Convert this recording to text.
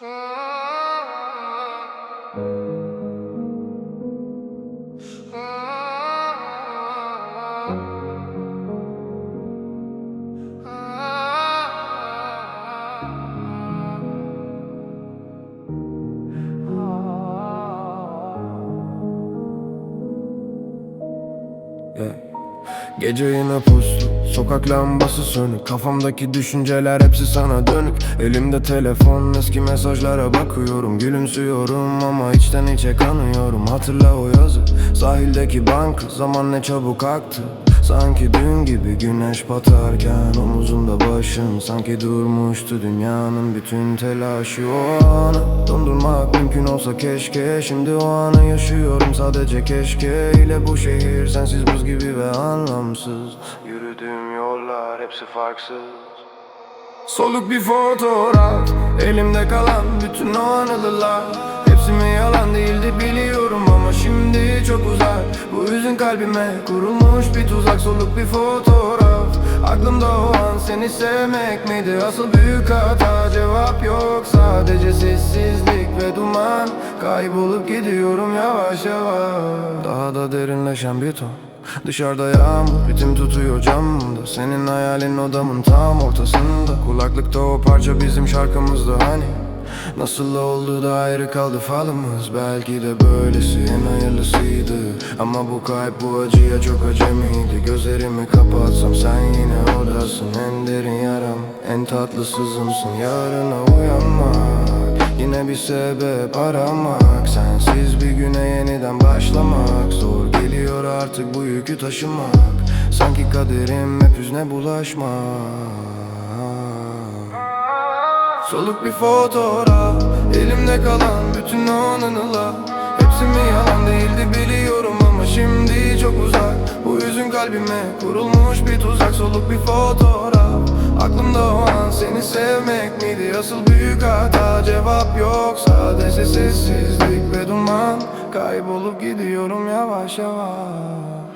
Yeah. Gece yine puslu Sokak lambası sönük. Kafamdaki düşünceler hepsi sana dönük. Elimde telefon eski mesajlara bakıyorum. Gülümsüyorum ama içten içe kanıyorum. Hatırla o yazı. Sahildeki bank Zaman ne çabuk aktı Sanki dün gibi güneş batarken Omuzumda başım sanki durmuştu Dünyanın bütün telaşı. O anı Dondurmak mümkün olsa keşke Şimdi o anı yaşıyorum sadece keşke. İle bu şehir sensiz buz gibi ve anlamsız. Yürüdüğüm yollar hepsi farksız. Soluk bir fotoğraf Elimde kalan bütün o anılar. Hepsi mi yalan değildi kalbime kurulmuş bir tuzak Soluk bir fotoğraf. Aklımda o an seni sevmek miydi? Asıl büyük hata cevap yok. Sadece sessizlik ve duman. Kaybolup gidiyorum yavaş yavaş. Daha da derinleşen bir ton. Dışarıda yağmur ritim tutuyor camda Senin hayalin odamın tam ortasında. Kulaklıkta o parça bizim şarkımızdı hani Nasıl oldu da ayrı kaldı falımız. Belki de böylesi en hayırlısıydı. Ama bu kalp bu acıya çok acemiydi. Gözlerimi kapatsam sen yine oradasın En derin yaram en tatlı sızımsın. Yarına uyanmak Yine bir sebep aramak. Sensiz bir güne yeniden başlamak. Zor geliyor artık bu yükü taşımak. Sanki kaderim hep hüzne bulaşmak Soluk bir fotoğraf Elimde kalan bütün o anılar Hepsi mi yalan değildi biliyorum ama şimdi çok uzak. Bu hüzün kalbime kurulmuş bir tuzak. Soluk bir fotoğraf Aklımda o an seni sevmek miydi? Asıl büyük hata cevap yok. Sadece sessizlik ve duman. Kaybolup gidiyorum yavaş yavaş